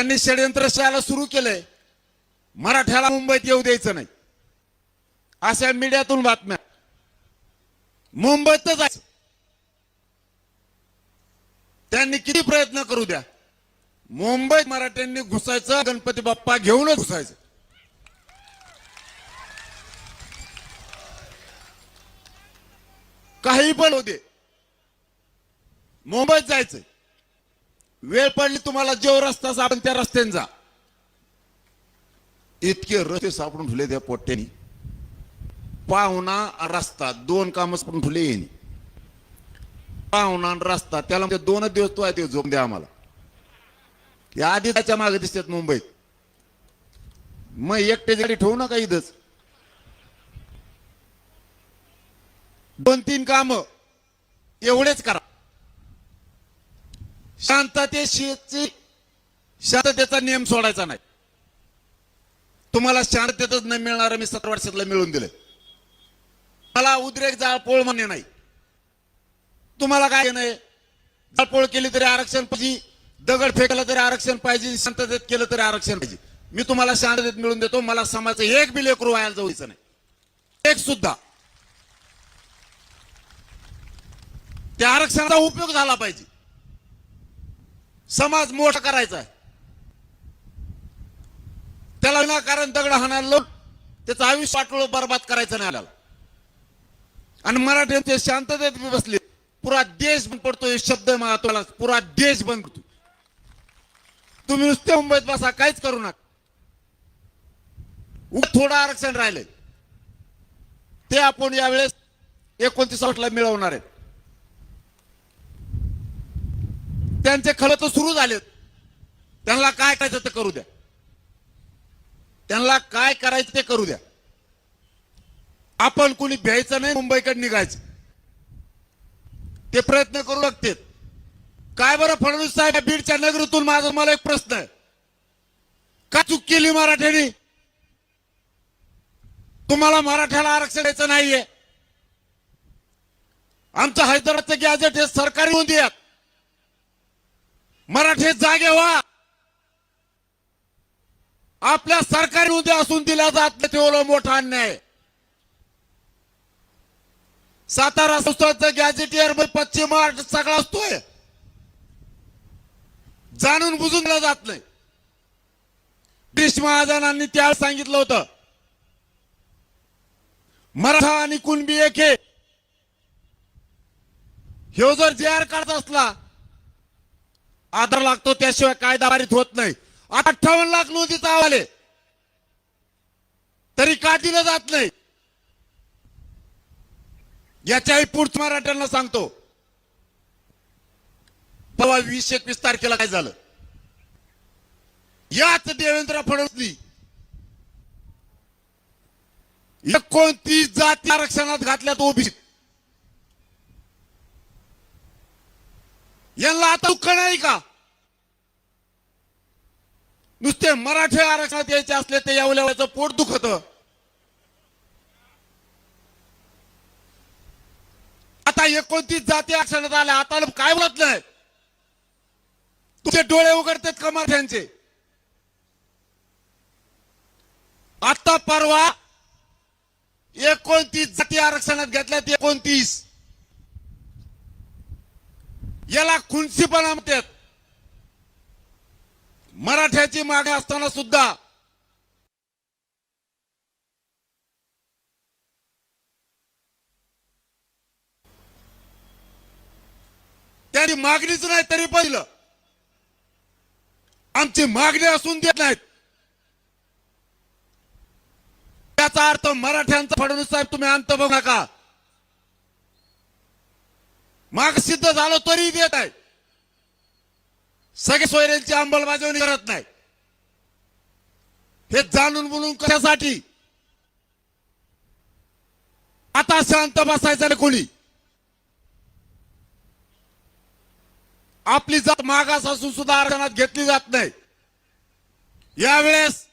त्यांनी षडयंत्र शाळा सुरू केलंय. मराठ्याला मुंबईत येऊ द्यायचं नाही. अशा मीडियातून बातम्या. मुंबईतच जायचं त्यांनी किती प्रयत्न करू द्या. मुंबईत मराठ्यांनी घुसायचं गणपती बाप्पा घेऊनच घुसायचं. काही पण होते मुंबईत जायचंय. वेळ पडली तुम्हाला जो रस्ता सापडेल त्या रस्त्याने जा. इतके रस्ते सापडून ठेवले त्या पोट्ट्यानी. पाहुणा रस्ता दोन काम सापडून ठेवले येईन पाहुणा आणि रस्ता त्याला म्हणजे दोनच दिवस तो आहे ते झोप द्या आम्हाला. या आधी त्याच्यामागे दिसतात मुंबईत. मग एकटे गाडी ठेवू नका इथंच. दोन तीन काम. एवढेच करा. शांततेशी शांततेचा नियम सोडायचा नाही. तुम्हाला शांततेतच नाही मिळणार मी सतरा वर्षातलं मिळून दिलं मला उद्रेक जाळपोळ म्हणणे नाही. तुम्हाला काय नाही? जाळपोळ केली तरी आरक्षण पाहिजे दगड फेकला तरी आरक्षण पाहिजे शांततेत केलं तरी आरक्षण पाहिजे. मी तुम्हाला शांततेत मिळून देतो मला समाजाचं एक बिल एक व्हायला जाऊचं नाही. एक सुद्धा. त्या आरक्षणाचा उपयोग झाला पाहिजे. समाज मोठा करायचा आहे त्याला विनाकारण दगड हाणायला लोक त्याचं आयुष्य वाटोळ बर्बाद करायचं नाही आल्याला आणि मराठ्यांचे शांततेत मी बसले पुरा देश बंद पडतोय शब्द मला तुम्हाला पुरा देश बंद पडतो तुम्ही नुसते मुंबईत बसा काहीच करू नका. थोडं आरक्षण राहिलंय. ते आपण यावेळेस एकोणतीस ला मिळवणार आहेत. त्यांचे खरं तर सुरू झालेत. त्यांना काय करायचं ते करू द्या. त्यांना काय करायचं ते करू द्या. आपण कुणी भ्यायचं नाही मुंबईकडे निघायचं. ते प्रयत्न करू लागते काय बरं फडणवीस साहेब बीडच्या नगरीतून माझा मला एक प्रश्न आहे. का चूक केली मराठ्यांनी? तुम्हाला मराठ्याला आरक्षण द्यायचं नाहीये. आमचं हैदराबादचं गॅजेट हे सरकारी नोंदी आहेत. मराठे जागे व्हा. आपल्या सरकारी उद्या असून दिल्या जात नाही तेवढं मोठा अन्याय. सातारा संस्थांचं गॅजेटियर पश्चिम महाराष्ट्र सगळा असतोय. जाणून बुजून दिला जात नाही. ब्रिटिश महाजनांनी त्यावेळेस सांगितलं होतं मराठा आणि कुणबी एक हे जर जे आर काढत असला आधार लागतो त्याशिवाय कायदा पारित होत नाही. अठ्ठावन्न लाख नोंदीचा अहवाल आहे. तरी का दिलं जात नाही? याच्याही पुढच्या मराठ्यांना सांगतो. परवा वीस एकवीस तारखेला काय झालं? याच देवेंद्र फडणवीस एकोणतीस जाती आरक्षणात घातल्यात ओबीसी. यांना आता दुःख नाही का? नुसते मराठी आरक्षणात यायचे असले ते यावल्याचं पोट दुखत. आता एकोणतीस जाती आरक्षणात आल्या आता काय बोलत नाही? तुझे डोळे उघडतात का मराठ्यांचे? आता परवा एकोणतीस जाती आरक्षणात घेतल्यात एकोणतीस. याला खुनसीपणा म्हणतात. मराठ्याची मागणी असताना सुद्धा त्यांनी मागणीच नाही तरी पहिलं. आमची मागणी असून देत नाहीत. त्याचा अर्थ मराठ्यांचा फडणवीस साहेब तुम्ही अंत बघू नका. माग सिद्ध झालो तरी देत आहे. सगळे सोयऱ्यांची अंमलबजावणी करत नाही. हे जाणून बोलून कशासाठी? आता शांत बसायचं ना कोणी. आपली जात मागास असून सुद्धा आरक्षणात घेतली जात नाही. यावेळेस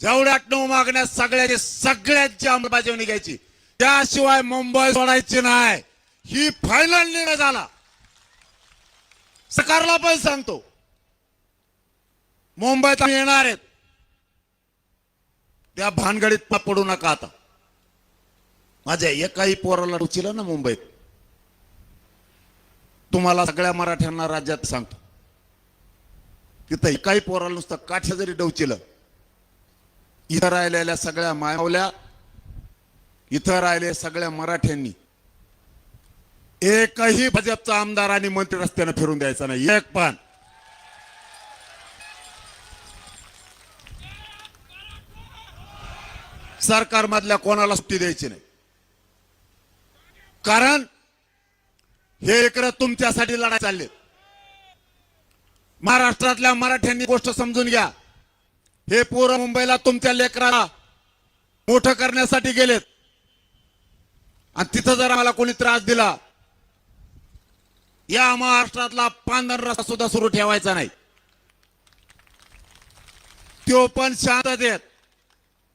जेवढ्या नऊ मागण्या सगळ्याची सगळ्यांची अंमलबजावणी घ्यायची. त्याशिवाय मुंबई सोडायची नाही. ही फायनल निर्णय झाला. सरकारला पण सांगतो. मुंबईत येणार आहेत. त्या भानगडीत पडू नका आता. माझ्या एकाही पोराला रुचिलं ना मुंबईत. तुम्हाला सगळ्या मराठ्यांना राज्यात सांगतो. तिथं एकाही पोराला नुसतं काठ्या जरी डवचिलं इथं राहिलेल्या सगळ्या मायावल्या इथं राहिले सगळ्या मराठ्यांनी एकही भाजपचा आमदार आणि मंत्री रस्त्यानं फिरून द्यायचा नाही. एक पण. सरकारमधल्या कोणाला सुट्टी द्यायची नाही. कारण हे इकडं तुमच्यासाठी लढाई चालले. महाराष्ट्रातल्या मराठ्यांनी गोष्ट समजून घ्या. हे पोरं मुंबईला तुमच्या लेकराला मोठं करण्यासाठी गेलेत. आणि तिथं जर आम्हाला कोणी त्रास दिला या महाराष्ट्रातला पांढर रस्ता सुद्धा सुरू ठेवायचा नाही. तो पण शांततेत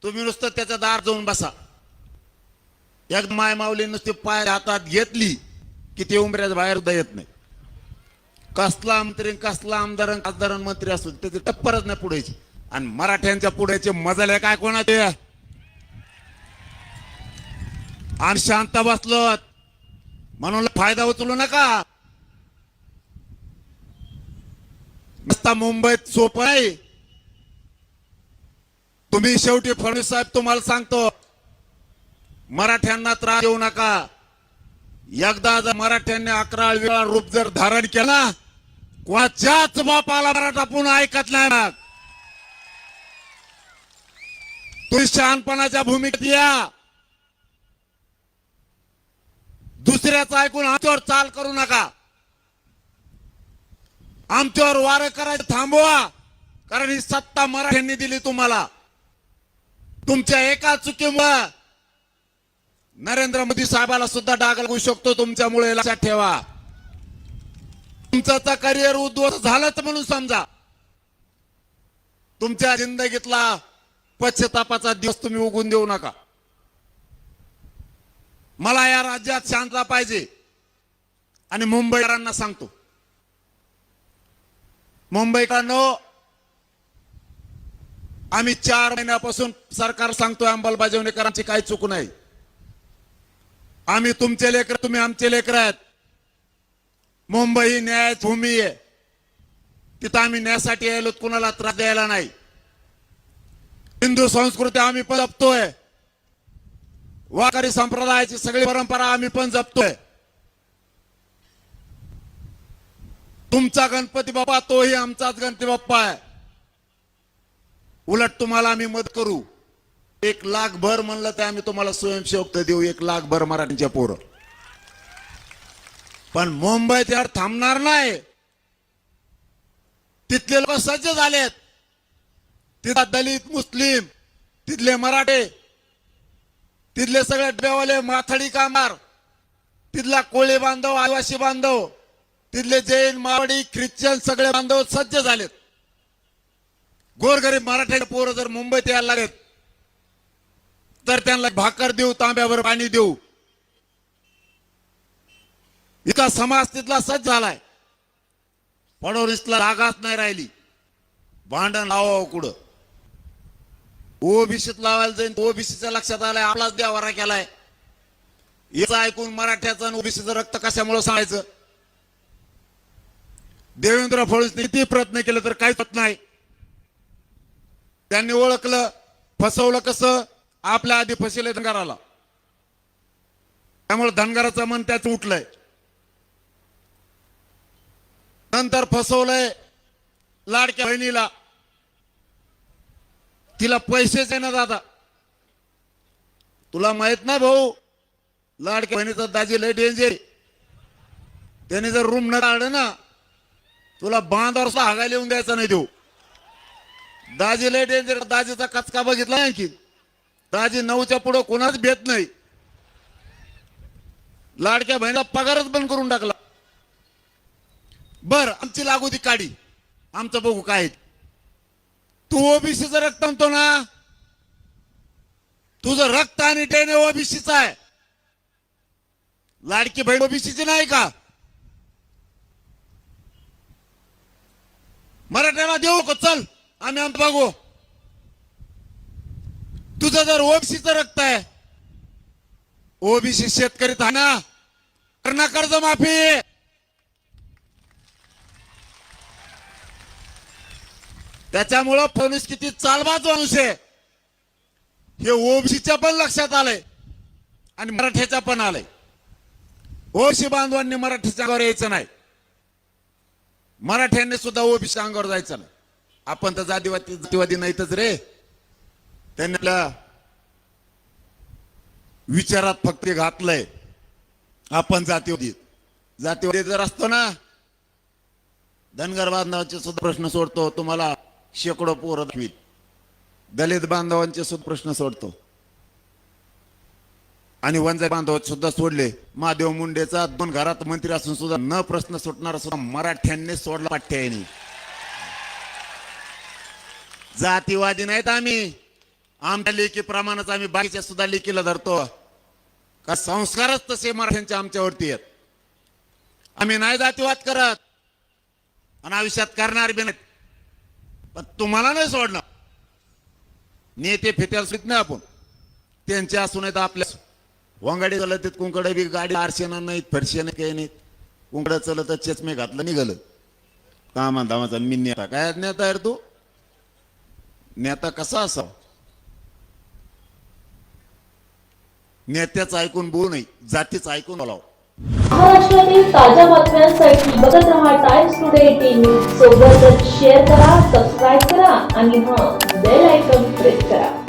तुम्ही नुसतं त्याचा दार जाऊन बसा. एक माय माऊली नुसती पाय हातात घेतली की ते उमऱ्याच्या बाहेर सुद्धा येत नाही. कसला मंत्री कसला आमदार खासदार मंत्री असू त्याचे टप्परच नाही पुढेची आणि मराठ्यांच्या पुढेचे मजाले काय कोणाचे? आणि शांत बसलो म्हणून फायदा उचलू नका. आता मुंबईत सोपं नाही तुम्ही शेवटी फडणवीस साहेब तुम्हाला सांगतो मराठ्यांना त्रास देऊ नका. एकदा जर मराठ्यांनी अकरा वेळा रूप जर धारण केला कोणाच्याच बापाला मराठा पुन्हा ऐकत नाही तुम्ही शहाणपणाच्या भूमिकेत या. दुसऱ्याचं ऐकून हातवर चाल करू नका. आमच्यावर वार करायचं थांबवा. कारण ही सत्ता मराठ्यांनी दिली तुम्हाला. तुमच्या एका चुकीमुळे नरेंद्र मोदी साहेबाला सुद्धा डाग लागू शकतो तुमच्यामुळे लक्षात ठेवा. तुमचं तर करिअर उद्ध्वस्त झालंच म्हणून समजा. तुमच्या जिंदगीतला पश्चतापाचा दिवस तुम्ही उगून देऊ नका. मला या राज्यात शांतता पाहिजे. आणि मुंबईकरांना सांगतो. मुंबईकरांनो आम्ही चार महिन्यापासून सरकार सांगतोय अंमलबजावणीकरांची काही चूक नाही. आम्ही तुमचे लेकर तुम्ही आमचे लेकर आहेत. मुंबई ही न्यायाची भूमी आहे. तिथं आम्ही न्यायासाठी यायलो कुणाला त्रास द्यायला नाही. हिंदू संस्कृती आम्ही पण जपतोय. वाकारी संप्रदायाची सगळी परंपरा आम्ही पण जपतोय. तुमचा गणपती बाप्पा तोही आमचाच गणपती बाप्पा आहे. उलट तुम्हाला आम्ही मदत करू. एक लाख भर म्हणलं तर आम्ही तुम्हाला स्वयंसेवक देऊ एक लाख भर मराठीच्या पोरं. पण मुंबईत त्यावर थांबणार नाही. तिथले लोक सज्ज झालेत. तिथला दलित मुस्लिम तिथले मराठे तिथले सगळे डबेवाले माथडी कामार तिथला कोळी बांधव आदिवासी बांधव तिथले जैन मावडी ख्रिश्चन सगळे बांधव सज्ज झालेत. गोरगरीब मराठ्याचे पोरं जर मुंबईत यायला लागेल तर त्यांना भाकर देऊ तांब्यावर पाणी देऊ. इतका समाज तिथला सज्ज झालाय. फडणवीसला रागाच नाही राहिली. भांडण लावा कुठं? ओबीसीत लावायला जाईन ओबीसीच्या लक्षात आलाय आपलाच द्यावारा केलाय. याचा ऐकून मराठ्याचं आणि ओबीसीचं रक्त कशामुळे सांगायचं देवेंद्र फडणवीसने किती प्रयत्न केले तर काहीच होत नाही. त्यांनी ओळखलं फसवलं कसं? आपल्या आधी फसले धनगाराला. त्यामुळे धनगराचं मन त्याच उठलंय. नंतर फसवलंय लाडक्या बहिणीला. तिला पैसेच आहे ना दादा. तुला माहीत नाही भाऊ लाडक्या बहिणीचा दाजी लय डेंजर त्याने जर रूम न काढलं ना तुला बांधावर सुद्धा हागायला येऊन द्यायचा नाही देऊ. दाजी लय डेंजर दाजीचा कचका बघितला नाही की दाजी नऊच्या पुढं कोणाच भेट नाही. लाडक्या बहिणीला पगारच बंद करून टाकला. बर आमची लागू ती काढी आमचं बघू काय आहे. तू ओबीसीचं रक्त म्हणतो ना. तुझं रक्त आणि टेने ओबीसीचं आहे. लाडकी बहीण ओबीसीची नाही का? मराठ्याला देऊ का? चल आम्ही आमचं बघू. तुझं जर ओबीसीचं रक्त आहे ओबीसी शेतकरी थाना ना कर्ज माफी. त्याच्यामुळं फणूस किती चालबाज माणूस आहे. हे ओबीसीच्या पण लक्षात आलंय आणि मराठ्याच्या पण आलंय. ओबीसी बांधवांनी मराठीच्या यायचं नाही. मराठ्यांनी सुद्धा ओबीसी अंगावर जायचं ना आपण तर जातीवादी जातीवादी नाहीतच रे. त्यांनी विचारात फक्त घातलंय. आपण जातीवादी. जातीवादी जर असतो ना धनगर बांधवांचे सुद्धा प्रश्न सोडतो तुम्हाला शेकडो पोरं दाखवीत. दलित बांधवांचे सुद्धा प्रश्न सोडतो. आणि वंजाई बांधव सुद्धा सोडले. महादेव मुंडेचा दोन घरात मंत्री असून सुद्धा न प्रश्न सुटणारा सुद्धा मराठ्यांनी सोडला पाठ्याने. जातीवादी नाहीत आम्ही. आमच्या लेखी प्रमाणच आम्ही बाकीच्या सुद्धा लेखीला धरतो. का संस्कारच तसे मराठ्यांचे आमच्यावरती आहेत. आम्ही नाही जातीवाद करत. आणि आयुष्यात करणार बी नाहीत. पण तुम्हाला नाही सोडणार. नेते फेत्याला सुट आपण. त्यांचे असून आहेत आपल्या वंगाडी चालत कुंकड बी गाडी आरशेना नाहीत फरशेनं काही नाहीत. कुंकडं चलत चेचमे घातलं निघालं. कामा दामाचा मी नेता. काय नेता आहे तू? नेता कसा असावा? नेत्याच ऐकून बोलू नाही जातीच ऐकून बोलाव. महाराष्ट्रातील ताज्या बातम्यांसाठी बघत रहा टाइम्स टुडे टीव्ही सोबतच शेअर करा सबस्क्राईब करा आणि हा बेल आयकॉन प्रेस करा.